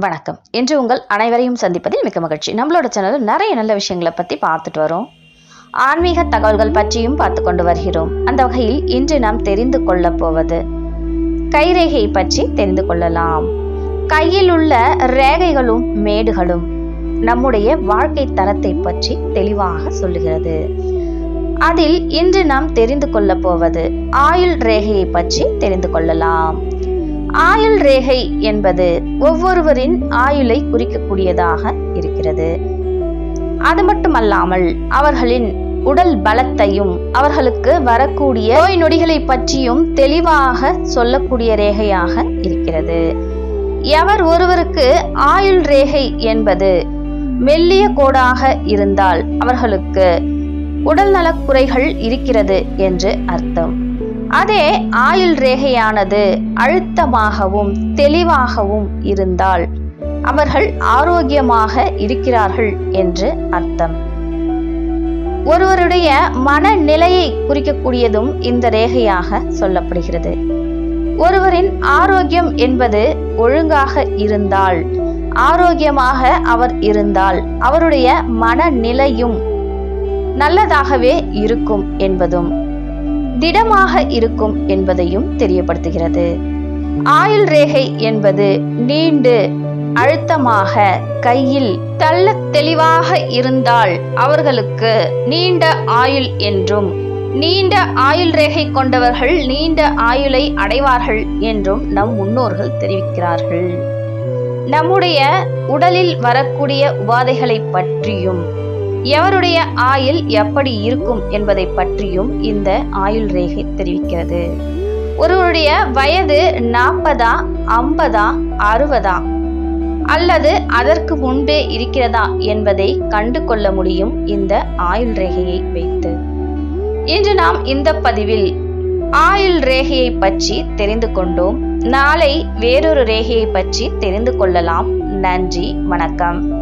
வணக்கம். இன்று உங்கள் அனைவரையும் சந்திப்பதில் மிக்க மகிழ்ச்சி. நம்மளோட சேனலில் நிறைய நல்ல விஷயங்களை பற்றி பார்த்துட்டு வரோம். ஆன்மீக தகவல்கள் பற்றியும் பார்த்து கொண்டு வருகிறோம். அந்த வகையில் இன்று நாம் தெரிந்து கொள்ளப் போவது கைரேகை பற்றி தெரிந்து கொள்ளலாம். கையில் உள்ள ரேகைகளும் மேடுகளும் நம்முடைய வாழ்க்கை தரத்தை பற்றி தெளிவாக சொல்லுகிறது. அதில் இன்று நாம் தெரிந்து கொள்ளப் போவது ஆயுள் ரேகையை பற்றி தெரிந்து கொள்ளலாம். ஆயுள் ரேகை என்பது ஒவ்வொருவரின் ஆயுளை குறிக்கக்கூடியதாக இருக்கிறது. அது மட்டுமல்லாமல் அவர்களின் உடல் பலத்தையும் அவர்களுக்கு வரக்கூடிய நோய் நொடிகளை பற்றியும் தெளிவாக சொல்லக்கூடிய ரேகையாக இருக்கிறது. எவர் ஒருவருக்கு ஆயுள் ரேகை என்பது மெல்லிய கோடாக இருந்தால் அவர்களுக்கு உடல் நலக்குறைகள் இருக்கிறது என்று அர்த்தம். அதே ஆயுள் ரேகையானது அழுத்தமாகவும் தெளிவாகவும் இருந்தால் அவர்கள் ஆரோக்கியமாக இருக்கிறார்கள் என்று அர்த்தம். ஒருவருடைய மனநிலையை குறிக்கக்கூடியதும் இந்த ரேகையாக சொல்லப்படுகிறது. ஒருவரின் ஆரோக்கியம் என்பது ஒழுங்காக இருந்தால் ஆரோக்கியமாக அவர் இருந்தால் அவருடைய மனநிலையும் நல்லதாகவே இருக்கும் என்பதும். திடமாக இருக்கும் என்பதையும் தெரியப்படுத்துகிறது. ஆயுள் ரேகை என்பது நீண்டு அழுத்தமாக கையில் தள்ள தெளிவாக இருந்தால் அவர்களுக்கு நீண்ட ஆயுள் என்றும் நீண்ட ஆயுள் ரேகை கொண்டவர்கள் நீண்ட ஆயுளை அடைவார்கள் என்றும் நம் முன்னோர்கள் தெரிவிக்கிறார்கள். நம்முடைய உடலில் வரக்கூடிய உபாதைகளை பற்றியும் எவருடைய ஆயுள் எப்படி இருக்கும் என்பதை பற்றியும் இந்த ஆயுள் ரேகை தெரிவிக்கிறது. ஒருவருடைய வயது நாற்பதா ஐம்பதா அறுபதா அல்லது அதற்கு முன்பே இருக்கிறதா என்பதை கண்டு கொள்ள முடியும் இந்த ஆயுள் ரேகையை வைத்து. இன்று நாம் இந்த பதிவில் ஆயுள் ரேகையை பற்றி தெரிந்து கொண்டோம். நாளை வேறொரு ரேகையை பற்றி தெரிந்து கொள்ளலாம். நன்றி வணக்கம்.